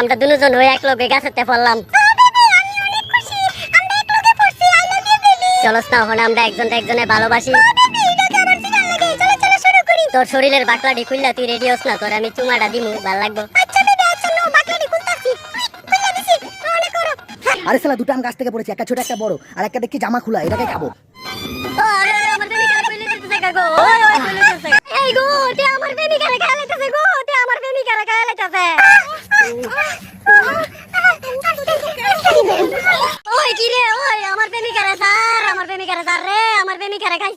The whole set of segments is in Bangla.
আমরা দুজন হয়ে এক লগে গাছেতে পড়লাম। চলস না হন আমরা একজন একজনে ভালোবাসি। তোর শরীরের বাকলাটি খুললা তুই রেডি হস না তোর আমি চুমাটা দিমু ভালো লাগবো। আরে সালা দুটো আম গাছ থেকে পড়েছে একটা ছোট একটা বড় আর একটা দেখছি জামা খোলা এটাকে খাব ও, আরে, আরে, আমার প্রেমিকারে কইলে দিতেছে গা গো। ওই, ওই, কইলে দিতেছে। এই গো, তে আমার প্রেমিকারে গায়ে লাইতাছে গো, তে আমার প্রেমিকারে গায়ে লাইতাছে। ওই, কি রে, ওই, আমার প্রেমিকারে ছাড়, আমার প্রেমিকারে ছাড় রে, আমার প্রেমিকারে খাইস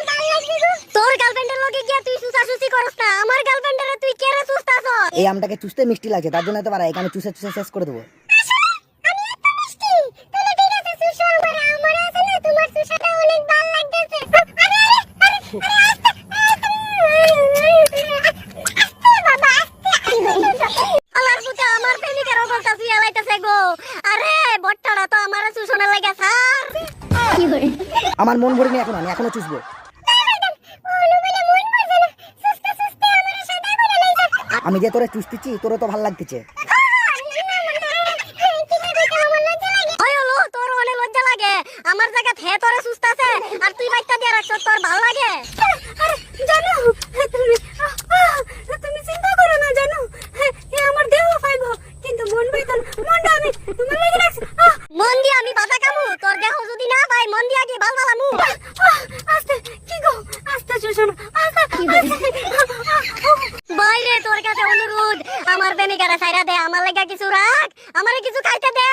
এই আমটাকে চুষতে মিষ্টি লাগছে, তার জন্য তো পারা আমি চুষে চুষে শেষ করে দেবো। আমার মন ভরিনি এখন, আমি এখনও চুষবো। আমি যে তোরে চুষতেছি তোরও তো ভালো লাগতেছে। তোর লাগে। তোরে তোর তুমি চিন্তা এ দেহ কিন্তু মন মন দিয়ে আমি বাধা কামু তোর দেহ যদি না পাই, মন দিয়া কি বাল বাইরে কাছে অনুরোধ। আমার প্রেমিকারা সাইরা দে আমার লাগা কিছু রাখ। আমারে কিছু খাইতে দে।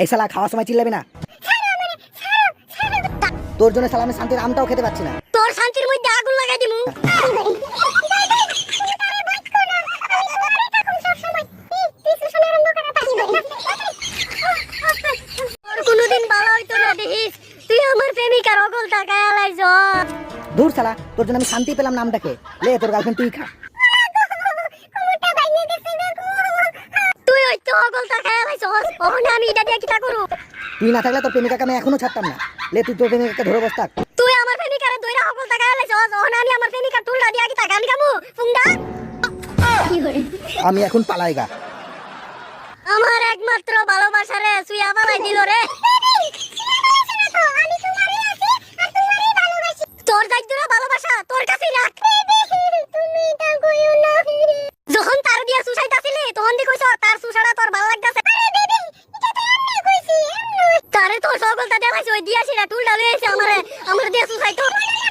এই শালা খাওয়ার সময় চিল্লাবি না। তোর জন্য শালা আমি শান্তির আমটাও খেতে পাচ্ছি না। তোর শান্তির মধ্যে আগুন লাগাই দিমু। দূর শালা তোর জন্য আমি শান্তি পেলাম নামটাকে লে তোর গার্লফ্রেন্ড তুই খা তুই ওই তো অকল আমি এটা দিয়ে কিটা করু তুই না থাকলে প্রেমিকাকে আমি এখনও ছাড়তাম না। লে তুই তোর প্রেমিকাকে ধরে বস থাক। তুই আমার প্রেমিকারে দইরা টাকা আলে আলাইছ ওখানে আমি আমার প্রেমিকার টুলটা দিয়া কিটা গান গামু ফুংডা আমি এখন পালাই গা আমার একমাত্র ভালোবাসারে সুইয়া পালাই দিল রে। my God!